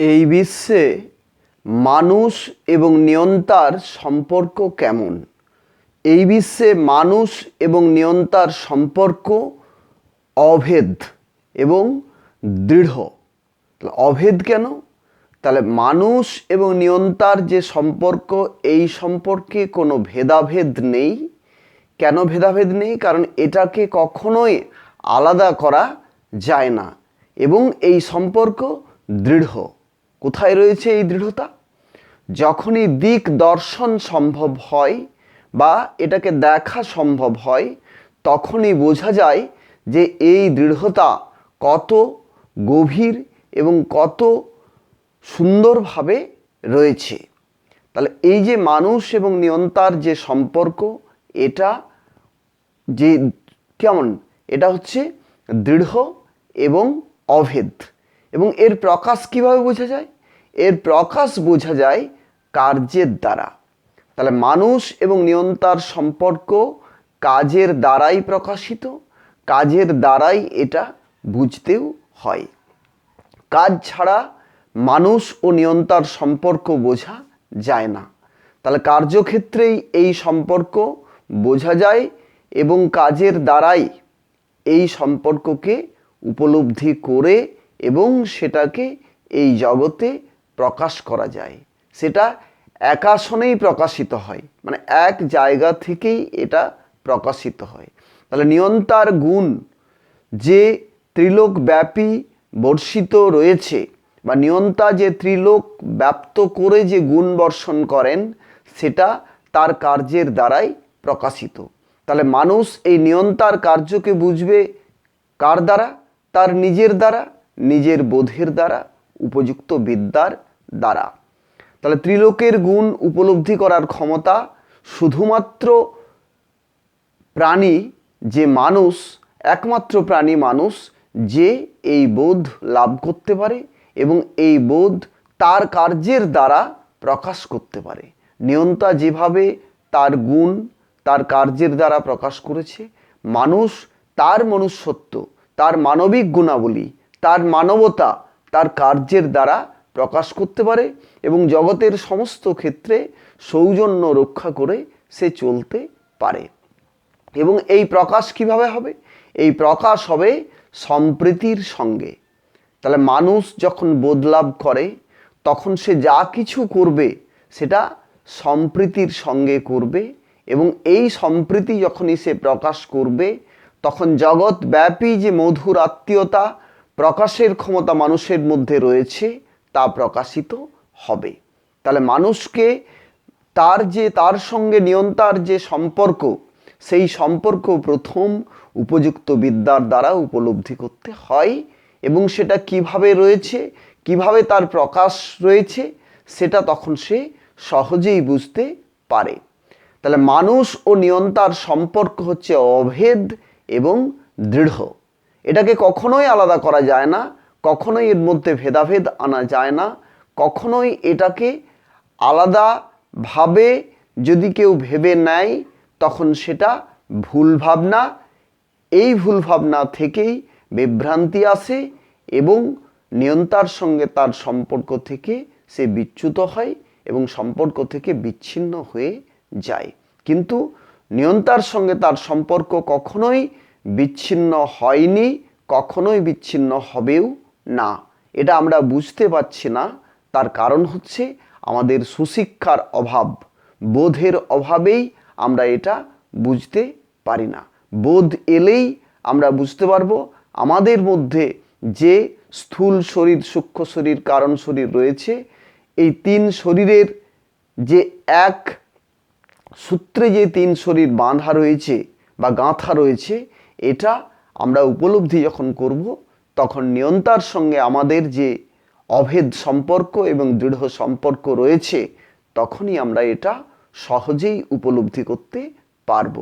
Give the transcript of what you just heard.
এই বিশ্বে মানুষ এবং নিয়ন্তার সম্পর্ক কেমন? এই বিশ্বে মানুষ এবং নিয়ন্তার সম্পর্ক অভেদ এবং দৃঢ়। অভেদ কেন? তাহলে মানুষ এবং নিয়ন্তার যে সম্পর্ক, এই সম্পর্কে কোনো ভেদাভেদ নেই। কেন ভেদাভেদ নেই? কারণ এটাকে কখনোই আলাদা করা যায় না এবং এই সম্পর্ক দৃঢ়। কোথায় রয়েছে এই দৃঢ়তা? যখনই দিক দর্শন সম্ভব হয় বা এটাকে দেখা সম্ভব হয়, তখনই বোঝা যায় যে এই দৃঢ়তা কত গভীর এবং কত সুন্দরভাবে রয়েছে। তাহলে এই যে মানুষ এবং নিয়ন্তার যে সম্পর্ক, এটা যে কেমন? এটা হচ্ছে দৃঢ় এবং অভেদ। এবং এর প্রকাশ কীভাবে বোঝা যায়? এর প্রকাশ বোঝা যায় কার্যের দ্বারা। তাহলে মানুষ এবং নিয়ন্তার সম্পর্ক কাজের দ্বারাই প্রকাশিত, কাজের দ্বারাই এটা বুঝতেও হয়। কাজ ছাড়া মানুষ ও নিয়ন্তার সম্পর্ক বোঝা যায় না। তাহলে কার্যক্ষেত্রেই এই সম্পর্ক বোঝা যায় এবং কাজের দ্বারাই এই সম্পর্ককে উপলব্ধি করে এবং সেটাকে এই জগতে প্রকাশ করা যায়। সেটা একাশনেই প্রকাশিত হয় মানে এক জায়গা থেকেই এটা প্রকাশিত হয়। তাহলে নিয়ন্তার গুণ যে ত্রিলোকব্যাপী বর্ষিত রয়েছে বা নিয়ন্তা যে ত্রিলোক ব্যাপ্ত করে যে গুণ বর্ষণ করেন, সেটা তার কার্যের দ্বারাই প্রকাশিত। তাহলে মানুষ এই নিয়ন্তার কার্যকে বুঝবে কার দ্বারা? তার নিজের দ্বারা নিজের বোধের দ্বারা, উপযুক্ত বিদ্যার দ্বারা। তাহলে ত্রিলোকের গুণ উপলব্ধি করার ক্ষমতা শুধুমাত্র প্রাণী যে মানুষ, একমাত্র প্রাণী মানুষ, যে এই বোধ লাভ করতে পারে এবং এই বোধ তার কার্যের দ্বারা প্রকাশ করতে পারে। নিয়ন্তা যেভাবে তার গুণ তার কার্যের দ্বারা প্রকাশ করেছে, মানুষ তার মনুষ্যত্ব, তার মানবিক গুণাবলী তার মানবতা, তার কার্যের দ্বারা প্রকাশ করতে পারে এবং জগতের সমস্ত ক্ষেত্রে সৌজন্য রক্ষা করে সে চলতে পারে। এবং এই প্রকাশ কীভাবে হবে? এই প্রকাশ হবে সম্প্রীতির সঙ্গে। তাহলে মানুষ যখন বোধলাভ করে, তখন সে যা কিছু করবে, সেটা সম্প্রীতির সঙ্গে করবে এবং এই সম্প্রীতি যখনই সে প্রকাশ করবে, তখন জগৎব্যাপী যে মধুর আত্মীয়তা প্রকাশের ক্ষমতা মানুষের মধ্যে রয়েছে, তা প্রকাশিত হবে। তাহলে মানুষকে তার যে, তার সঙ্গে নিয়ন্তার যে সম্পর্ক, সেই সম্পর্ক প্রথম উপযুক্ত বিদ্যার দ্বারা উপলব্ধি করতে হয় এবং সেটা কীভাবে রয়েছে, কীভাবে তার প্রকাশ রয়েছে, সেটা তখন সে সহজেই বুঝতে পারে। তাহলে মানুষ ও নিয়ন্তার সম্পর্ক হচ্ছে অভেদ এবং দৃঢ়। এটাকে কখনোই আলাদা করা যায় না, কখনোই এর মধ্যে ভেদাভেদ আনা যায় না, কখনোই এটাকে আলাদাভাবে যদি কেউ ভেবে নেয়, তখন সেটা ভুল ভাবনা। এই ভুল ভাবনা থেকেই বিভ্রান্তি আসে এবং নিয়ন্তার সঙ্গে তার সম্পর্ক থেকে সে বিচ্যুত হয় এবং সম্পর্ক থেকে বিচ্ছিন্ন হয়ে যায়। কিন্তু নিয়ন্তার সঙ্গে তার সম্পর্ক কখনোই বিচ্ছিন্ন হয়নি, কখনোই বিচ্ছিন্ন হবেও না। এটা আমরা বুঝতে পারছি না। তার কারণ হচ্ছে আমাদের সুশিক্ষার অভাব। বোধের অভাবেই আমরা এটা বুঝতে পারি না। বোধ এলেই আমরা বুঝতে পারব আমাদের মধ্যে যে স্থূল শরীর, সূক্ষ্ম শরীর, কারণ শরীর রয়েছে, এই তিন শরীরের যে এক সূত্রে যে তিন শরীর বাঁধা রয়েছে বা গাঁথা রয়েছে এটা আমরা উপলব্ধি যখন করব, তখন নিয়ন্তার সঙ্গে আমাদের যে অভেদ সম্পর্ক এবং দৃঢ় সম্পর্ক রয়েছে, তখনই আমরা এটা সহজেই উপলব্ধি করতে পারব।